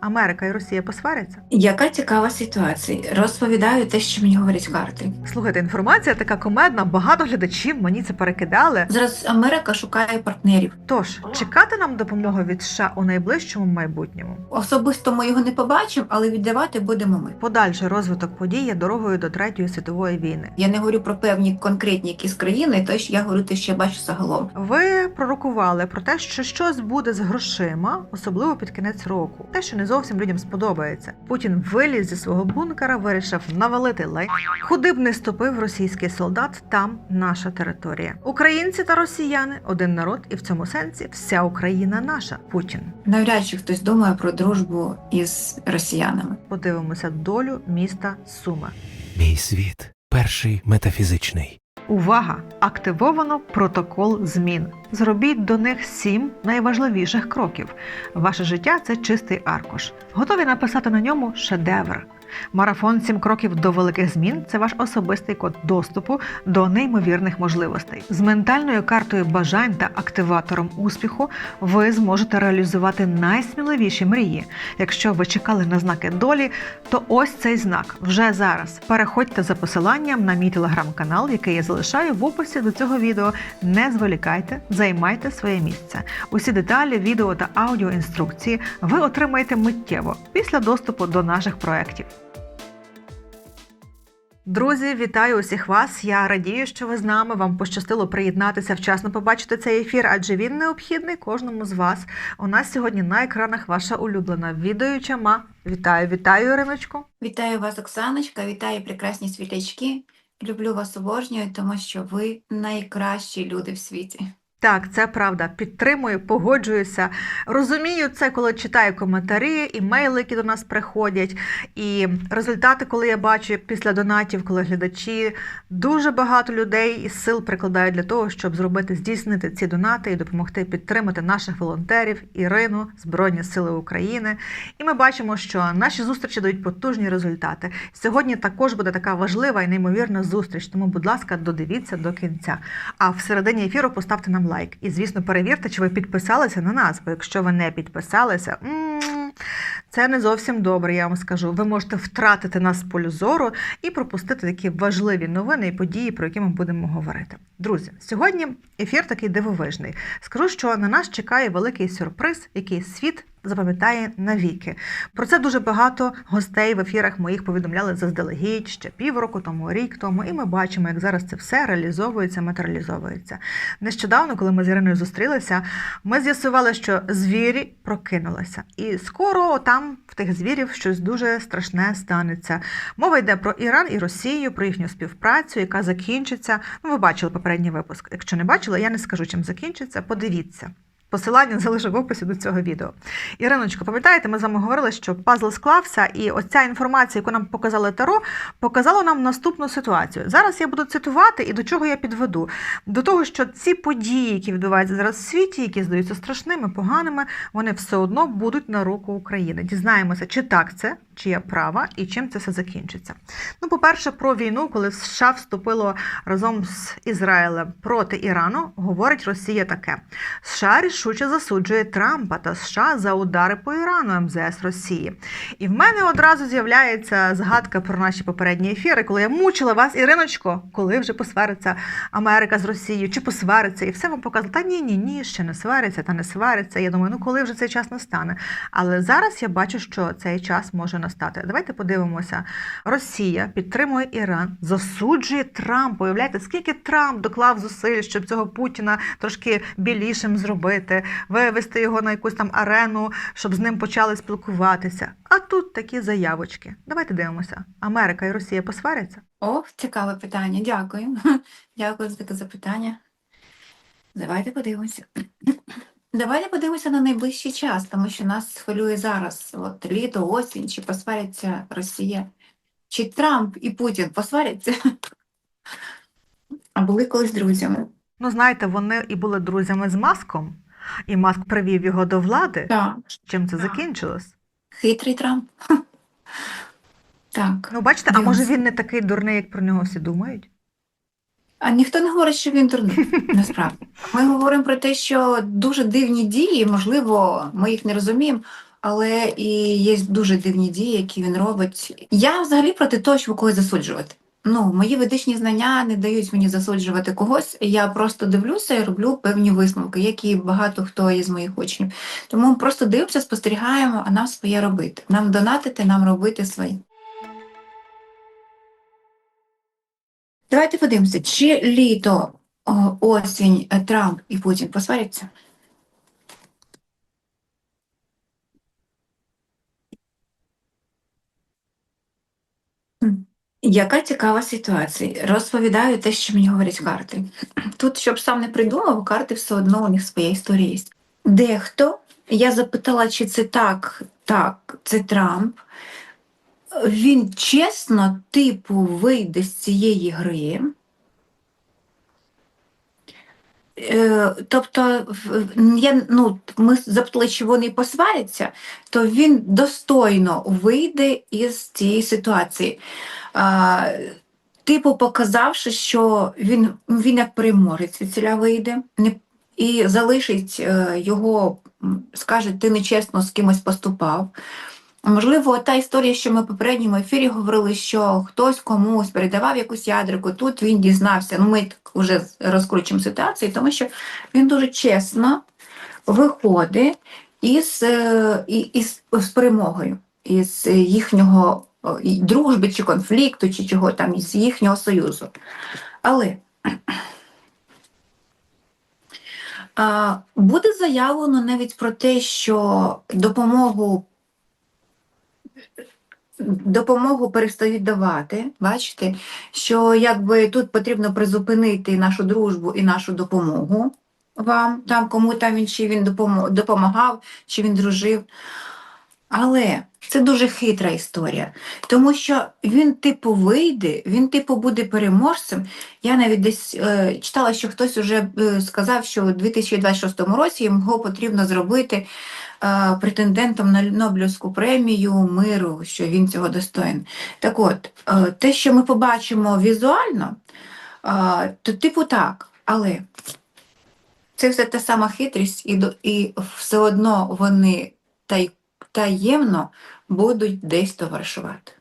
Америка і Росія посваряться? Яка цікава ситуація? Розповідаю те, що мені говорять карти. Слухайте, інформація така комедна, багато глядачів мені це перекидали. Зараз Америка шукає партнерів. Тож чекати нам допомоги від США у найближчому майбутньому. Особисто ми його не побачимо, але віддавати будемо ми. Подальший розвиток подій є дорогою до третьої світової війни. Я не говорю про певні конкретні якісь країни, то я говорю те, що я бачу загалом. Ви пророкували про те, що щось буде з грошима, особливо під кінець року. Те, що не зовсім людям сподобається. Путін виліз зі свого бункера, вирішив навалити лай. Куди б не ступив російський солдат, там наша територія. Українці та росіяни один народ, і в цьому сенсі вся Україна наша. Путін. Навряд чи хтось думає про дружбу із росіянами. Подивимося долю міста Сума. Мій світ перший метафізичний. Увага! Активовано протокол змін. Зробіть до них сім найважливіших кроків. Ваше життя це чистий аркуш. Готові написати на ньому шедевр. Марафон сім кроків до великих змін це ваш особистий код доступу до неймовірних можливостей. З ментальною картою бажань та активатором успіху ви зможете реалізувати найсміливіші мрії. Якщо ви чекали на знаки долі, то ось цей знак вже зараз. Переходьте за посиланням на мій телеграм-канал, який я залишаю в описі до цього відео. Не зволікайте, займайте своє місце. Усі деталі, відео та аудіоінструкції ви отримаєте миттєво після доступу до наших проєктів. Друзі, вітаю усіх вас. Я радію, що ви з нами. Вам пощастило приєднатися вчасно побачити цей ефір, адже він необхідний кожному з вас. У нас сьогодні на екранах ваша улюблена відаюча ма. Вітаю, вітаю, Іриночко. Вітаю вас, Оксаночка, вітаю прекрасні світлячки. Люблю вас обожнюю, тому що ви найкращі люди в світі. Так, це правда. Підтримую, погоджуюся. Розумію це, коли читаю коментарі, імейли, які до нас приходять, і результати, коли я бачу після донатів, коли глядачі дуже багато людей і сил прикладають для того, щоб зробити здійснити ці донати і допомогти підтримати наших волонтерів, Ірину, Збройні Сили України. І ми бачимо, що наші зустрічі дають потужні результати. Сьогодні також буде така важлива і неймовірна зустріч. Тому, будь ласка, додивіться до кінця. А в середині ефіру поставте нам лайк. І, звісно, перевірте, чи ви підписалися на нас. Бо якщо ви не підписалися, це не зовсім добре, я вам скажу. Ви можете втратити нас з полю зору і пропустити такі важливі новини і події, про які ми будемо говорити. Друзі, сьогодні ефір такий дивовижний. Скажу, що на нас чекає великий сюрприз, який світ запам'ятає навіки. Про це дуже багато гостей в ефірах моїх повідомляли заздалегідь ще півроку тому, рік тому, і ми бачимо, як зараз це все реалізовується, матеріалізовується. Нещодавно, коли ми з Іриною зустрілися, ми з'ясували, що звірі прокинулися, і скоро там в тих звірів щось дуже страшне станеться. Мова йде про Іран і Росію, про їхню співпрацю, яка закінчиться. Ну, ви бачили попередній випуск. Якщо не бачили, я не скажу, чим закінчиться. Подивіться. Посилання залишу в описі до цього відео. Іриночко, пам'ятаєте, ми з вами говорили, що пазл склався, і оця інформація, яку нам показали Таро, показала нам наступну ситуацію. Зараз я буду цитувати і до чого я підведу. До того, що ці події, які відбуваються зараз в світі, які здаються страшними, поганими, вони все одно будуть на руку України. Дізнаємося, чи так це, чи я права, і чим це все закінчиться. Ну, по-перше, про війну, коли США вступило разом з Ізраїлем проти Ірану, говорить Росія таке: США рішуче засуджує Трампа та США за удари по Ірану МЗС Росії. І в мене одразу з'являється згадка про наші попередні ефіри, коли я мучила вас, Іриночко, коли вже посвариться Америка з Росією, чи посвариться, і все вам показала. Та ні, ні, ні, ще не свариться, та не свариться. Я думаю, ну коли вже цей час настане. Але зараз я бачу, що цей час може настати. Давайте подивимося. Росія підтримує Іран, засуджує Трампа. Уявляєте, скільки Трамп доклав зусиль, щоб цього Путіна трошки білішим зробити, вивести його на якусь там арену, щоб з ним почали спілкуватися. А тут такі заявочки. Давайте дивимося. Америка і Росія посваряться. О, цікаве питання. Дякую. Дякую за таке запитання. Давайте подивимося. Давайте подивимося на найближчий час, тому що нас хвилює зараз. От літо, осінь, чи посваряться Росія, чи Трамп і Путін посваряться? А були колись друзями. Ну, знаєте, вони і були друзями з Маском, і Маск привів його до влади. Так, Чим це Так. закінчилось? хитрий Трамп. Так. Ну, бачите, а може він не такий дурний, як про нього всі думають? А ніхто не говорить, що він дурний, насправді. Ми говоримо про те, що дуже дивні дії, можливо, ми їх не розуміємо, але і є дуже дивні дії, які він робить. Я взагалі проти того, щоб когось засуджувати. Ну, мої ведичні знання не дають мені засуджувати когось. Я просто дивлюся і роблю певні висновки, як і багато хто із моїх учнів. Тому просто дивимося, спостерігаємо, а нам своє робити. Нам донатити, нам робити своє. Давайте подивимося, чи літо, осінь, е, Трамп і Путін посваряться? Яка цікава ситуація. Розповідаю те, що мені говорять карти. Тут, щоб сам не придумав, карти все одно у них своя історія є. Дехто, я запитала, чи це так, так, це Трамп. Він чесно, типу, вийде з цієї гри. Е, Тобто, я, ну, ми запитали, чи вони посваряться, то він достойно вийде із цієї ситуації. А, типу, показавши, що він, він як переможець від ціля вийде, і залишить е, його, скаже, ти нечесно з кимось поступав. Можливо, та історія, що ми в попередньому ефірі говорили, що хтось комусь передавав якусь ядрику, тут він дізнався. Ну, ми вже розкручуємо ситуацію, тому що він дуже чесно виходить із, е, і- із, з перемогою, із їхнього дружби чи конфлікту, чи чого там, із їхнього союзу. Але буде заявлено навіть про те, що допомогу допомогу перестають давати. Бачите, що якби тут потрібно призупинити нашу дружбу і нашу допомогу вам, там кому там він чи він допомагав, чи він дружив. Але це дуже хитра історія, тому що він, типу, вийде, він, типу, буде переможцем. Я навіть десь е, читала, що хтось вже е, сказав, що у 2026 році його потрібно зробити претендентом на Нобелівську премію миру, що він цього достоїн. Так от, е, те, що ми побачимо візуально, е, то типу так, але це все та сама хитрість, і, і все одно вони таємно будуть десь товаришувати.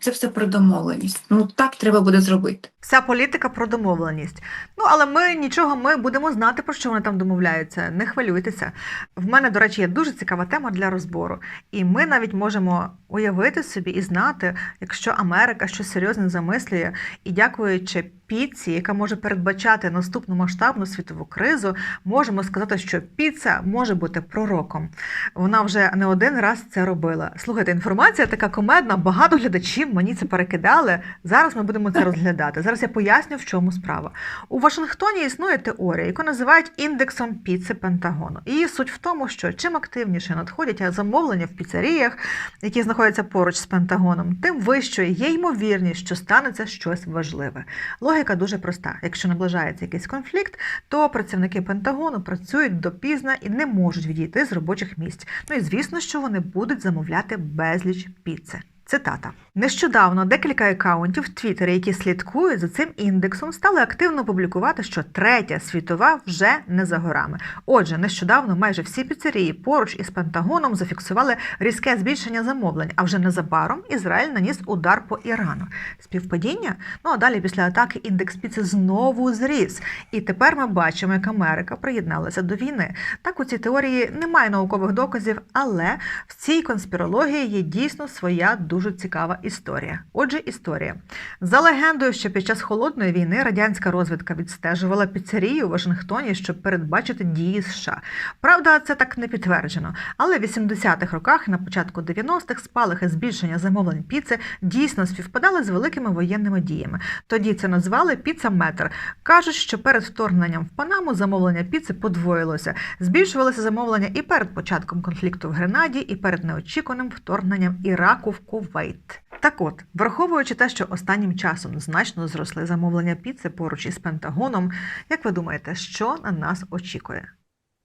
Це все про домовленість. Ну так треба буде зробити. Вся політика про домовленість. Ну, але ми нічого, ми будемо знати, про що вони там домовляються. Не хвилюйтеся. В мене, до речі, є дуже цікава тема для розбору. І ми навіть можемо уявити собі і знати, якщо Америка щось серйозне замислює, і дякуючи піці, яка може передбачати наступну масштабну світову кризу, можемо сказати, що піца може бути пророком. Вона вже не один раз це робила. Слухайте, інформація така комедна, багато глядачів мені це перекидали. Зараз ми будемо це розглядати. Зараз я поясню, в чому справа. У Вашингтоні існує теорія, яку називають індексом піци Пентагону. Її суть в тому, що чим активніше надходять замовлення в піцеріях, які знаходяться поруч з Пентагоном, тим вищою є ймовірність, що станеться щось важливе. Логіка дуже проста. Якщо наближається якийсь конфлікт, то працівники Пентагону працюють допізна і не можуть відійти з робочих місць. Ну і звісно, що вони будуть замовляти безліч піци. Цитата. Нещодавно декілька акаунтів в Твіттері, які слідкують за цим індексом, стали активно публікувати, що третя світова вже не за горами. Отже, нещодавно майже всі піцерії поруч із Пентагоном зафіксували різке збільшення замовлень, а вже незабаром Ізраїль наніс удар по Ірану. Співпадіння? Ну а далі після атаки індекс піци знову зріс. І тепер ми бачимо, як Америка приєдналася до війни. Так у цій теорії немає наукових доказів, але в цій конспірології є дійсно своя дуже цікава історія. Отже, історія. За легендою, що під час холодної війни радянська розвідка відстежувала піцерію у Вашингтоні, щоб передбачити дії США. Правда, це так не підтверджено. Але в 80-х роках на початку 90-х спалахи збільшення замовлень піци дійсно співпадали з великими воєнними діями. Тоді це назвали піцаметр. Кажуть, що перед вторгненням в Панаму замовлення піци подвоїлося. Збільшувалися замовлення і перед початком конфлікту в Гренаді, і перед неочікуваним вторгненням Іраку в Кувейт. Так от, враховуючи те, що останнім часом значно зросли замовлення піци поруч із Пентагоном, як ви думаєте, що на нас очікує?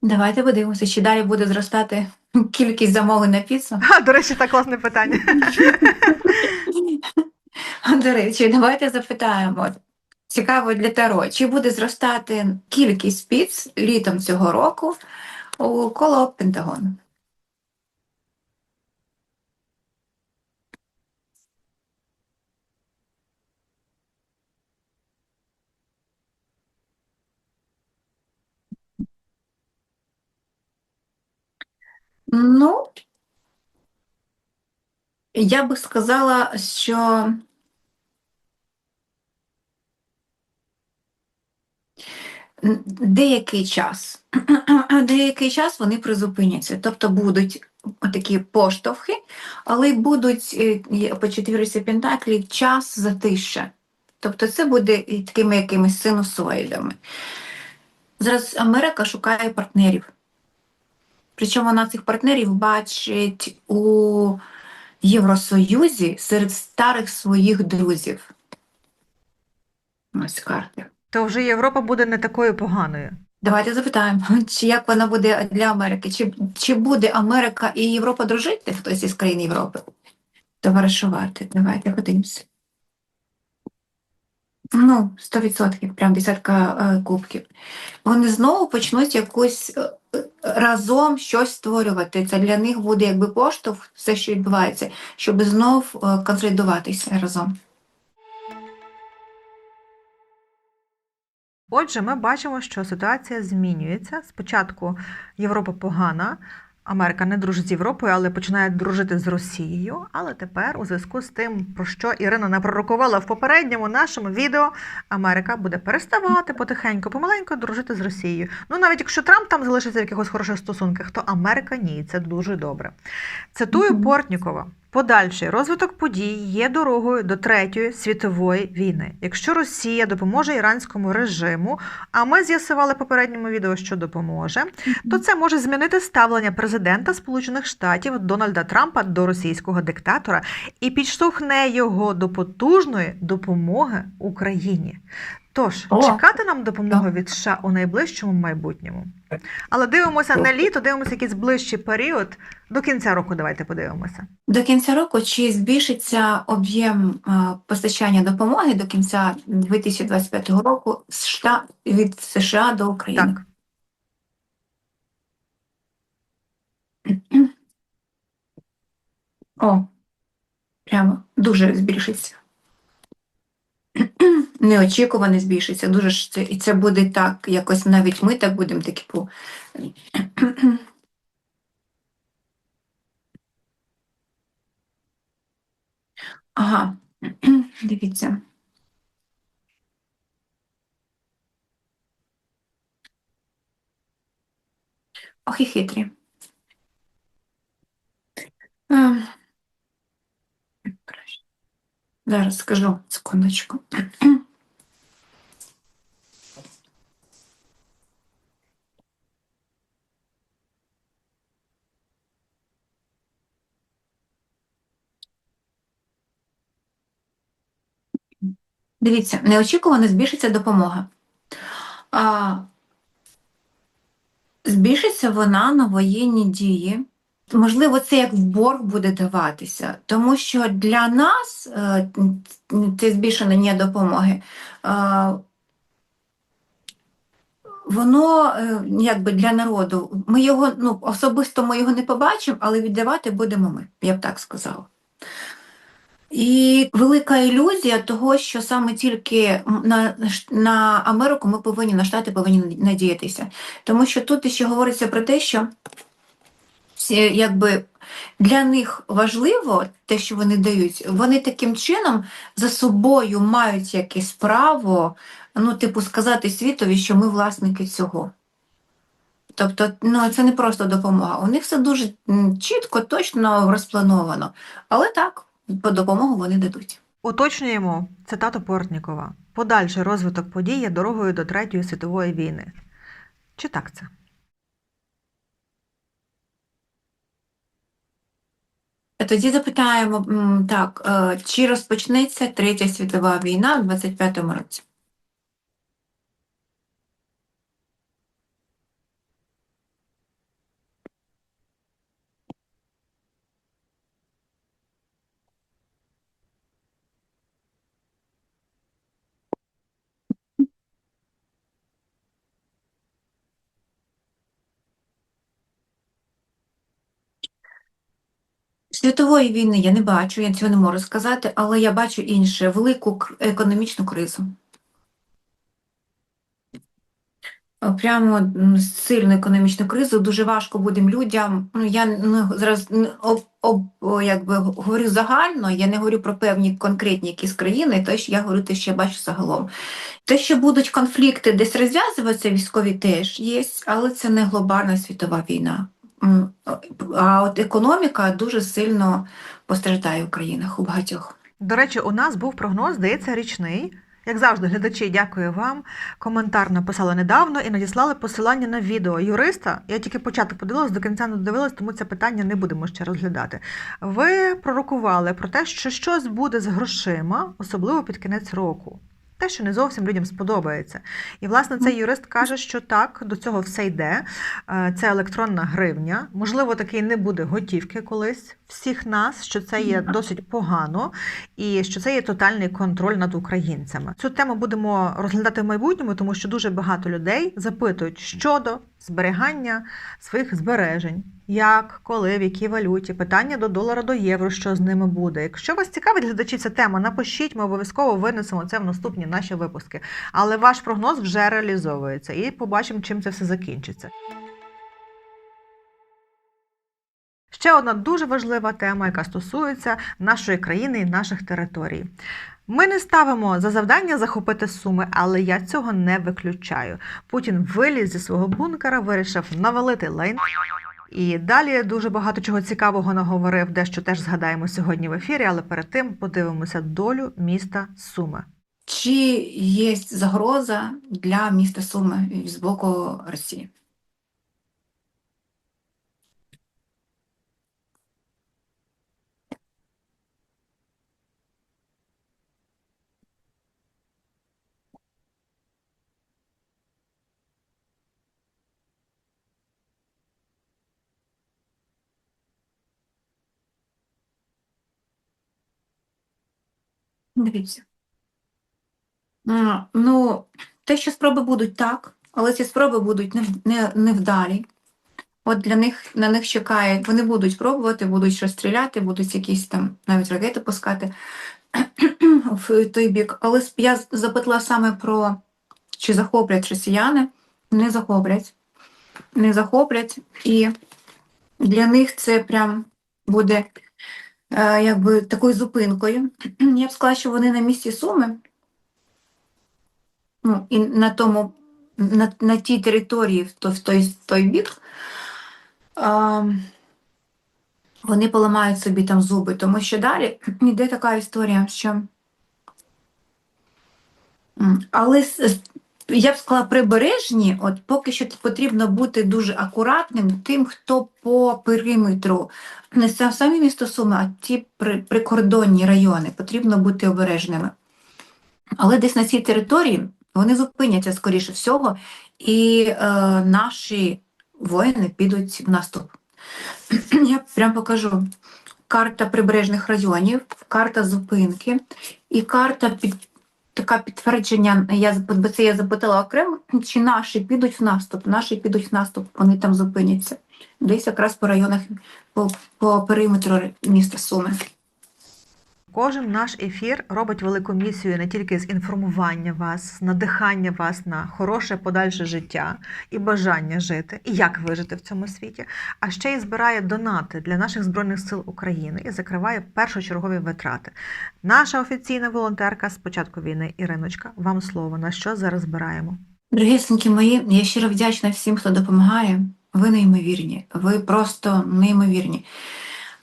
Давайте подивимося, чи далі буде зростати кількість замовлень на піцу. А, до речі, так класне питання. До речі, давайте запитаємо. Цікаво для Таро, чи буде зростати кількість піц літом цього року коло Пентагону? Ну, я би сказала, що деякий час, деякий час вони призупиняться, тобто будуть такі поштовхи, але будуть е, по четвірці Пентаклі час затища. Тобто це буде такими якимись синусоїдами. Зараз Америка шукає партнерів. Причому вона цих партнерів бачить у Євросоюзі серед старих своїх друзів. Ось карти. То вже Європа буде не такою поганою. Давайте запитаємо, чи як вона буде для Америки? Чи, чи буде Америка і Європа дружити, хтось із країн Європи? Товаришувати. Давайте подивимося. Ну, 100%, прям десятка е, кубків. Вони знову почнуть якусь е, разом щось створювати. Це для них буде якби поштовх, все, що відбувається, щоб знов е, консолідуватися разом. Отже, ми бачимо, що ситуація змінюється. Спочатку Європа погана, Америка не дружить з Європою, але починає дружити з Росією. Але тепер, у зв'язку з тим, про що Ірина напророкувала в попередньому нашому відео, Америка буде переставати потихеньку, помаленьку дружити з Росією. Ну навіть якщо Трамп там залишиться в якихось хороших стосунках, то Америка ні, це дуже добре. Цитую. Портнікова. Подальший розвиток подій є дорогою до третьої світової війни. Якщо Росія допоможе іранському режиму, а ми з'ясували попередньому відео, що допоможе, то це може змінити ставлення президента Сполучених Штатів Дональда Трампа до російського диктатора і підштовхне його до потужної допомоги Україні. Тож О! чекати нам допомоги від США у найближчому майбутньому. Але дивимося не літо, дивимося якийсь ближчий період. До кінця року давайте подивимося. До кінця року чи збільшиться об'єм е, постачання допомоги до кінця 2025 року від США до України? Так. О, прямо дуже збільшиться. Неочікувано збільшиться. Дуже ж це, і це буде так, якось навіть ми так будемо такі по. Ага, дивіться. Ох і хитрі. Зараз скажу, секундочку. Дивіться, неочікувано збільшиться допомога. А, збільшиться вона на воєнні дії. Можливо, це як в борг буде даватися, тому що для нас е, це збільшення допомоги. е, Воно е, якби для народу. Ми його, ну, особисто ми його не побачимо, але віддавати будемо ми, я б так сказала. І велика ілюзія того, що саме тільки на, на Америку ми повинні, на Штати повинні надіятися. Тому що тут ще говориться про те, що якби для них важливо те, що вони дають, вони таким чином за собою мають якесь право, ну, типу, сказати світові, що ми власники цього. Тобто, ну, це не просто допомога. У них все дуже чітко, точно розплановано. Але так, по допомогу вони дадуть. Уточнюємо цитату Портнікова. Подальший розвиток подій є дорогою до Третьої світової війни. Чи так це? Тоді запитаємо, так, е, чи розпочнеться Третя світова війна у 25-му році? Світової війни я не бачу, я цього не можу сказати, але я бачу інше велику економічну кризу. прямо сильну економічну кризу. Дуже важко буде людям. Ну я ну, зараз об, об, якби говорю загально, я не говорю про певні конкретні якісь країни, те, що я говорю, те, що я бачу загалом. Те, що будуть конфлікти десь розв'язуватися, військові теж є, але це не глобальна світова війна. А от економіка дуже сильно постраждає в країнах у багатьох. До речі, у нас був прогноз, здається, річний. Як завжди, глядачі, дякую вам. Коментар написали недавно і надіслали посилання на відео юриста. Я тільки початок подивилась, до кінця не додивилась, тому це питання не будемо ще розглядати. Ви пророкували про те, що щось буде з грошима, особливо під кінець року. Те, що не зовсім людям сподобається. І, власне, цей юрист каже, що так, до цього все йде. Е, Це електронна гривня. Можливо, такий не буде готівки колись всіх нас, що це є досить погано і що це є тотальний контроль над українцями. Цю тему будемо розглядати в майбутньому, тому що дуже багато людей запитують щодо зберігання своїх збережень. Як, коли, в якій валюті, питання до долара, до євро, що з ними буде. Якщо вас цікавить глядачі ця тема, напишіть, ми обов'язково винесемо це в наступні наші випуски. Але ваш прогноз вже реалізовується, і побачимо, чим це все закінчиться. Ще одна дуже важлива тема, яка стосується нашої країни і наших територій. Ми не ставимо за завдання захопити Суми, але я цього не виключаю. Путін виліз зі свого бункера, вирішив навалити лайн. І далі дуже багато чого цікавого наговорив, дещо теж згадаємо сьогодні в ефірі, але перед тим подивимося долю міста Суми. Чи є загроза для міста Суми з боку Росії? Дивіться. Ну, те, що спроби будуть так, але ці спроби будуть не, не, невдалі. От для них на них чекає, вони будуть пробувати, будуть щось стріляти, будуть якісь там навіть ракети пускати в той бік. Але я запитала саме про чи захоплять росіяни, не захоплять. Не захоплять, і для них це прям буде якби такою зупинкою. Я б сказала, що вони на місці Суми ну, і на тому, на, на тій території, в той, в той, в той бік, а, вони поламають собі там зуби, тому що далі йде така історія, що. Але я б сказала, прибережні, от поки що потрібно бути дуже акуратним тим, хто по периметру, не са- самі місто Суми, а ті прикордонні райони, потрібно бути обережними. Але десь на цій території вони зупиняться, скоріше всього, і е, наші воїни підуть в наступ. Я прям покажу. Карта прибережних районів, карта зупинки і карта під така підтвердження. Я бо це я запитала окремо, чи наші підуть в наступ. Наші підуть в наступ, вони там зупиняться. Десь якраз по районах, по, по периметру міста Суми. Кожен наш ефір робить велику місію не тільки з інформування вас, надихання вас на хороше подальше життя і бажання жити, і як вижити в цьому світі, а ще й збирає донати для наших збройних сил України і закриває першочергові витрати. Наша офіційна волонтерка з початку війни Іриночка. Вам слово на що зараз збираємо? Дорогесенькі мої, я щиро вдячна всім, хто допомагає. Ви неймовірні, ви просто неймовірні.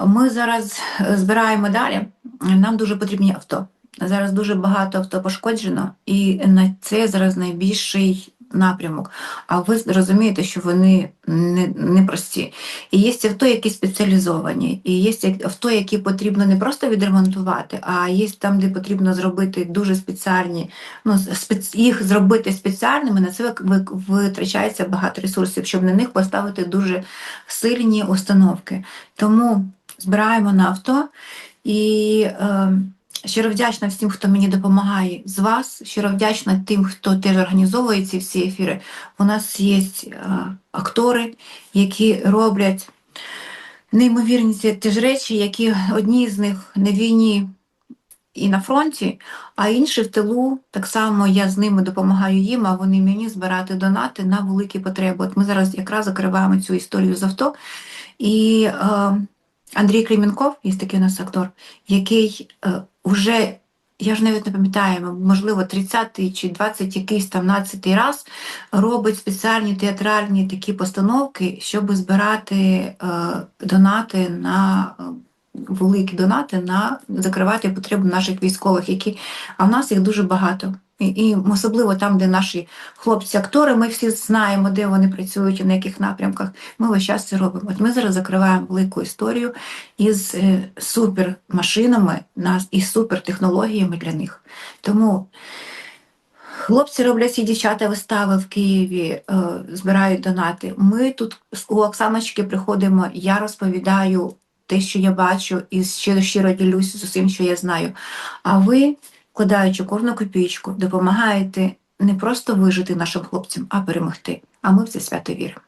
Ми зараз е, збираємо далі. Нам дуже потрібні авто. Зараз дуже багато авто пошкоджено, і на це зараз найбільший напрямок. А ви розумієте, що вони не, непрості. І є авто, які спеціалізовані, і є авто, які потрібно не просто відремонтувати, а є там, де потрібно зробити дуже спеціальні ну, спец... їх зробити спеціальними, на це витрачається багато ресурсів, щоб на них поставити дуже сильні установки. Тому збираємо на авто і е, щиро вдячна всім, хто мені допомагає з вас. Щиро вдячна тим, хто теж організовує ці всі ефіри. У нас є е, актори, які роблять неймовірні ці теж речі, які одні з них на війні і на фронті, а інші в тилу. Так само я з ними допомагаю їм, а вони мені збирати донати на великі потреби. От ми зараз якраз закриваємо цю історію з авто. І е, Андрій Клімінков, є такий у нас актор, який е, вже, я ж навіть не пам'ятаю, можливо, 30-й чи 20 якийсь там 12 раз робить спеціальні театральні такі постановки, щоб збирати е, донати на е, великі донати на закривати потреби наших військових, які а в нас їх дуже багато. І, і особливо там, де наші хлопці-актори, ми всі знаємо, де вони працюють і на яких напрямках. Ми весь час це робимо. От ми зараз закриваємо велику історію із е, супермашинами нас і супертехнологіями для них. Тому хлопці роблять і дівчата вистави в Києві, е, збирають донати. Ми тут у Оксаночки приходимо, я розповідаю те, що я бачу, і щиро щиро ділюся з усім, що я знаю. А ви, вкладаючи кожну копійку, допомагаєте не просто вижити нашим хлопцям, а перемогти. А ми в це свято віримо.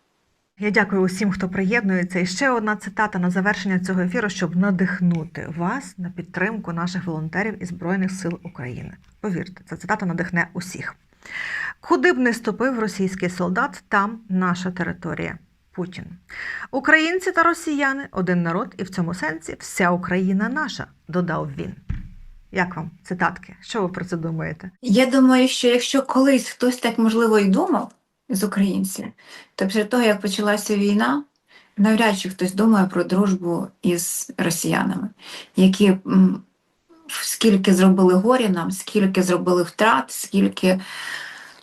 Я дякую усім, хто приєднується. І ще одна цитата на завершення цього ефіру, щоб надихнути вас на підтримку наших волонтерів і Збройних сил України. Повірте, ця цитата надихне усіх. Куди б не ступив російський солдат, там наша територія. Путін. Українці та росіяни один народ, і в цьому сенсі вся Україна наша, додав він. Як вам цитатки? Що ви про це думаєте? Я думаю, що якщо колись хтось так можливо і думав з українців, то після того, як почалася війна, навряд чи хтось думає про дружбу із росіянами, які скільки зробили горя нам, скільки зробили втрат, скільки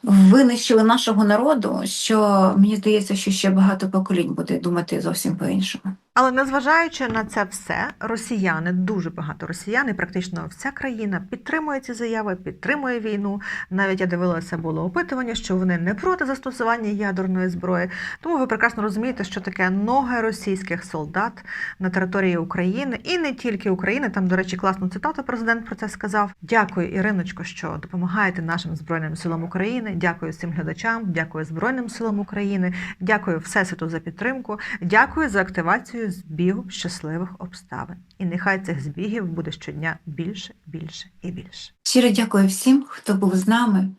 винищили нашого народу, що мені здається, що ще багато поколінь буде думати зовсім по-іншому. Але незважаючи на це все, росіяни, дуже багато росіян, і практично вся країна підтримує ці заяви, підтримує війну. Навіть я дивилася, було опитування, що вони не проти застосування ядерної зброї. Тому ви прекрасно розумієте, що таке ноги російських солдат на території України і не тільки України. Там, до речі, класну цитату президент про це сказав. Дякую, Іриночко, що допомагаєте нашим збройним силам України. Дякую всім глядачам, дякую Збройним силам України, дякую Всесвіту за підтримку. Дякую за активацію збігу щасливих обставин. І нехай цих збігів буде щодня більше, більше і більше. Щиро дякую всім, хто був з нами.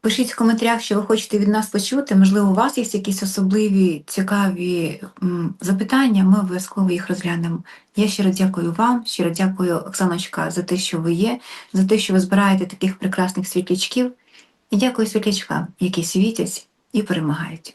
Пишіть в коментарях, що ви хочете від нас почути. Можливо, у вас є якісь особливі, цікаві запитання, ми обов'язково їх розглянемо. Я щиро дякую вам, щиро дякую, Оксаночка, за те, що ви є, за те, що ви збираєте таких прекрасних світлячків. І дякую світлячкам, які світять і перемагають.